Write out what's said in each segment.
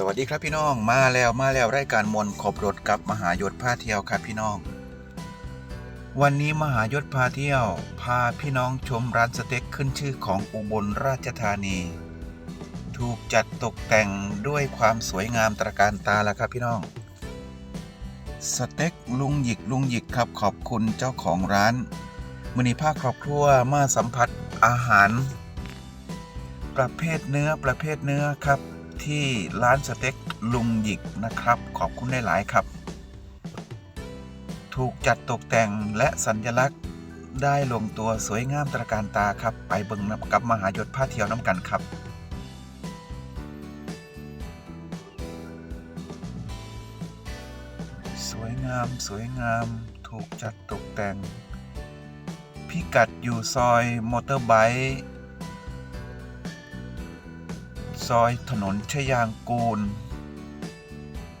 สวัสดีครับพี่น้องมาแล้วมาแล้วรายการมนขบรถกับมหายศพาเที่ยวครับพี่น้อง วันนี้มหายศพาเที่ยว พาพี่น้องชมร้านสเต็กขึ้นชื่อของอุบลราชธานี ถูกจัดตกแต่งด้วยความสวยงามตระการตาแล้วครับพี่น้อง สเต็กลุงหยิกลุงหยิกครับขอบคุณเจ้าของร้านมือนีภาคครอบครัวมาสัมผัสอาหาร ประเภทเนื้อประเภทเนื้อครับ ที่ร้านสเต็กลุงหยิกนะครับ ขอบคุณได้หลายครับ ถูกจัดตกแต่งและสัญลักษณ์ได้ลงตัวสวยงามตระการตาครับ ไปเบิ่งกับมหายศผ้าเที่ยวน้ำกันครับสวยงามสวยงามถูกจัดตกแต่ง พิกัดอยู่ซอยมอเตอร์ไบค์ ซอยถนนชยางกูล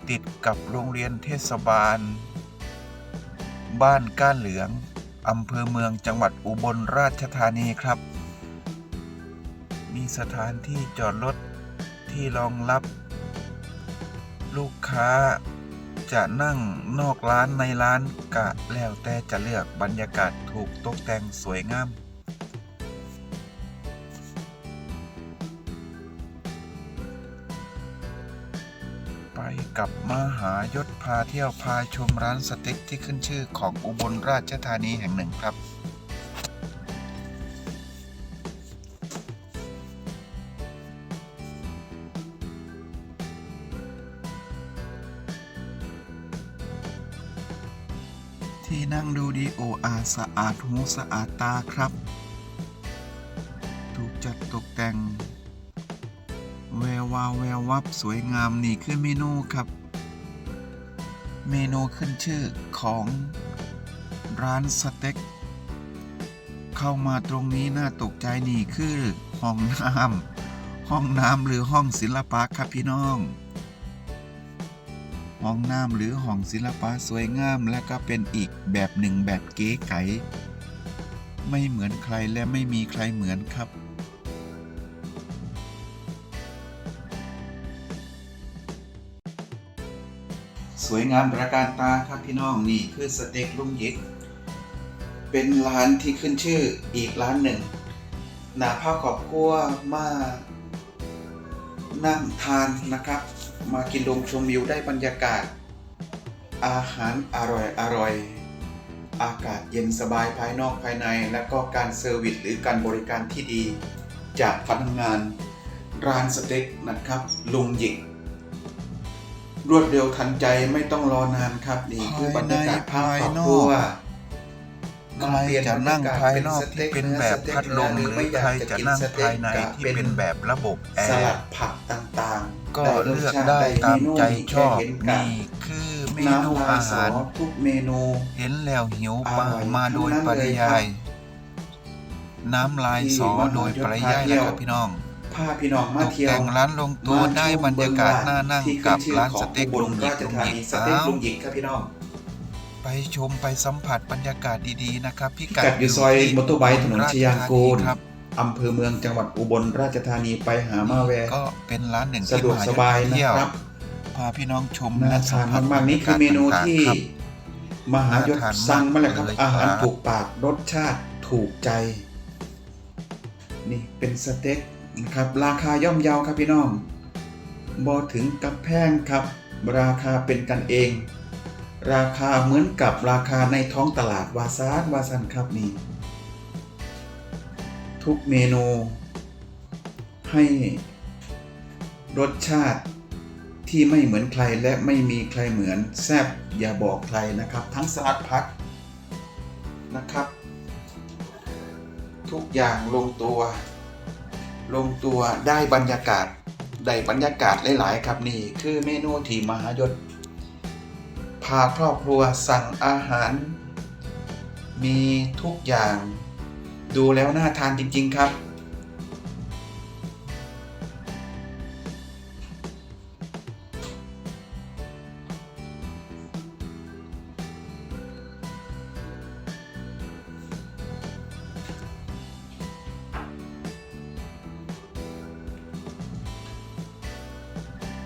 ติดกับโรงเรียนเทศบาล บ้านก้านเหลืองอำเภอเมืองจังหวัดอุบลราชธานีครับ มีสถานที่จอดรถที่รองรับ ลูกค้าจะนั่งนอกร้านในร้านกะแล้วแต่จะเลือกบรรยากาศถูกตกแต่งสวยงาม กับมหายศพาเที่ยวพาชมร้านสเต็กที่ขึ้นชื่อของอุบลราชธานีแห่งหนึ่งครับ ที่นั่งดูดีโออาสะอาดหูสะอาดตาครับ ถูกจัดตกแต่ง แวววาวแวววับสวยงามนี่คือเมนูครับ เมนูขึ้นชื่อของร้านสเต็ก เข้ามาตรงนี้น่าตกใจนี่คือห้องน้ำห้องน้ำหรือห้องศิลปะครับพี่น้อง ห้องน้ำหรือห้องศิลปะสวยงามและก็เป็นอีกแบบหนึ่งแบบเก๋ไก๋ไม่เหมือนใครและไม่มีใครเหมือนครับ วยงามประการตาครับพี่น้องนี่คือสเต็กลุงยิก เป็นร้านที่ขึ้นชื่ออีกร้านหนึ่งหนาผ้าขอบครัวมานั่งทานนะครับ มากินลมชมวิวได้บรรยากาศ อาหารอร่อยอร่อย อากาศเย็นสบายภายนอกภายใน และก็การเซอร์วิสหรือการบริการที่ดี จากพนักงาน ร้านสเต็กนะครับ ลุงหยิก รวดเร็วทันใจไม่ต้องรอนานครับ นี่คือบรรยากาศภาพครอบครัวใครจะนั่งภายนอกที่เป็นแบบพัดลมหรือใครจะนั่งภายในที่เป็นแบบระบบแอสลัร์ดผักต่างๆ ก็เลือกได้ตามใจชอบนี่คือเมนูอาหารทุกเมนู เห็นแล้วหิวมาอร่อยมาโดยทั้งนั้นปริยายเลยครัน้ำลายสอที่มหายศโดยปริยายพาเที่นะยวครับพี่น้อง พาพี่น้องตมากเที่ยว แต่งร้านลงตัวได้บรรยากาศน่านั่งที่กับขึ้ชื่อร้านของสเต็กอุบลุงหยิรากชลุงธาหยิกนีสเต็กอ้าวลุงหยิกครับพี่น้องไปชมไปสัมผัสบรรยากาศดีๆนะครับพี่พิกัดอยู่ซอยที่มอเตอร์ไบค์ถนนชยางกูลครับอำเภอเมืองจังหวัดอุบลราชธานีไปหามาแวร์ก็เป็นร้านหนึ่งสะที่ดวกมหาสยศบายพานะเที่ยวครับพาพี่น้องชมน่าและสัทามนผัสมากๆนี่คือเมนูที่บรรยากาศต่างๆครับมหายศน่าทานมากสั่งมาแล้วครับเลยอาหารครับถูกปากรสชาติถูกใจ นี่เป็นสเต็ก นะครับราคาย่อมเยาครับพี่น้องบอถึงกับแพงครับ ราคาเป็นกันเอง ราคาเหมือนกับราคาในท้องตลาดวาซานวาซันครับนี่ทุกเมนู ให้รสชาติที่ไม่เหมือนใครและไม่มีใครเหมือนแซบอย่าบอกใครนะครับ ทั้งสลัดผักนะครับ ทุกอย่างลงตัว ลงตัวได้บรรยากาศได้บรรยากาศหลายๆครับนี่คือเมนูที่มหายศพาครอบครัวสั่งอาหาร มีทุกอย่าง ดูแล้วน่าทานจริง ๆ ครับ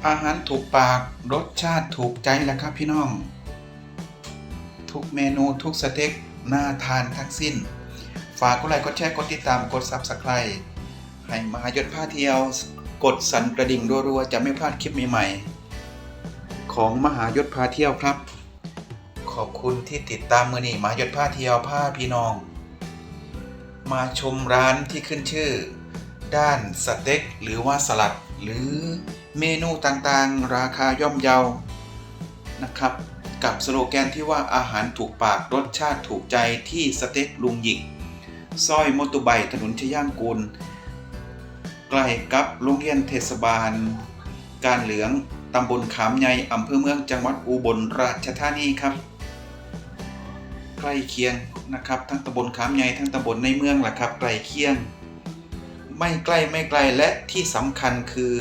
อาหารถูกปากรสชาติถูกใจแหละครับพี่น้อง ทุกเมนูทุกสเต็กน่าทานทั้งสิ้น ฝากกดไลค์กดแชร์กดติดตามกด Subscribe ให้มหายศผ้าเที่ยว กดสั่นกระดิ่งรัวๆจะไม่พลาดคลิปใหม่ๆ ของมหายศพาเที่ยวครับ ขอบคุณที่ติดตามมือนี่มหายศผ้าเที่ยวผ้าพี่น้อง มาชมร้านที่ขึ้นชื่อ ด้านสเต็กหรือว่าสลัดหรือ เมนูต่างๆ ราคาย่อมเยานะครับ กับสโลแกนที่ว่าอาหารถูกปากรสชาติถูกใจที่สเต็กลุงหยิกซอยมอตุไบถนนชย่างกูลใกล้กับโรงเรียนเทศบาล การเหลืองตำบลขามใหญ่อำเภอเมืองจังหวัดอุบลราชธานีครับ ใกล้เคียงนะครับทั้งตำบลขามใหญ่ทั้งตำบลในเมืองแหละครับใกล้เคียง ไม่ใกล้ไม่ไกลและที่สำคัญคือ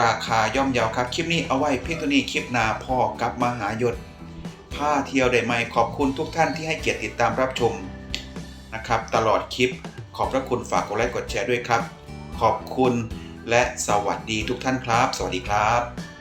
ราคาย่อมเยาครับ คลิปนี้เอาไว้เพียงเท่านี้คลิปหนาพ่อกับมหายศผ้าเที่ยวได้ไหมขอบคุณทุกท่านที่ให้เกียรติติดตามรับชมนะครับ ตลอดคลิปขอบพระคุณฝากกดไลค์กดแชร์ด้วยครับ ขอบคุณและสวัสดีทุกท่านครับ สวัสดีครับ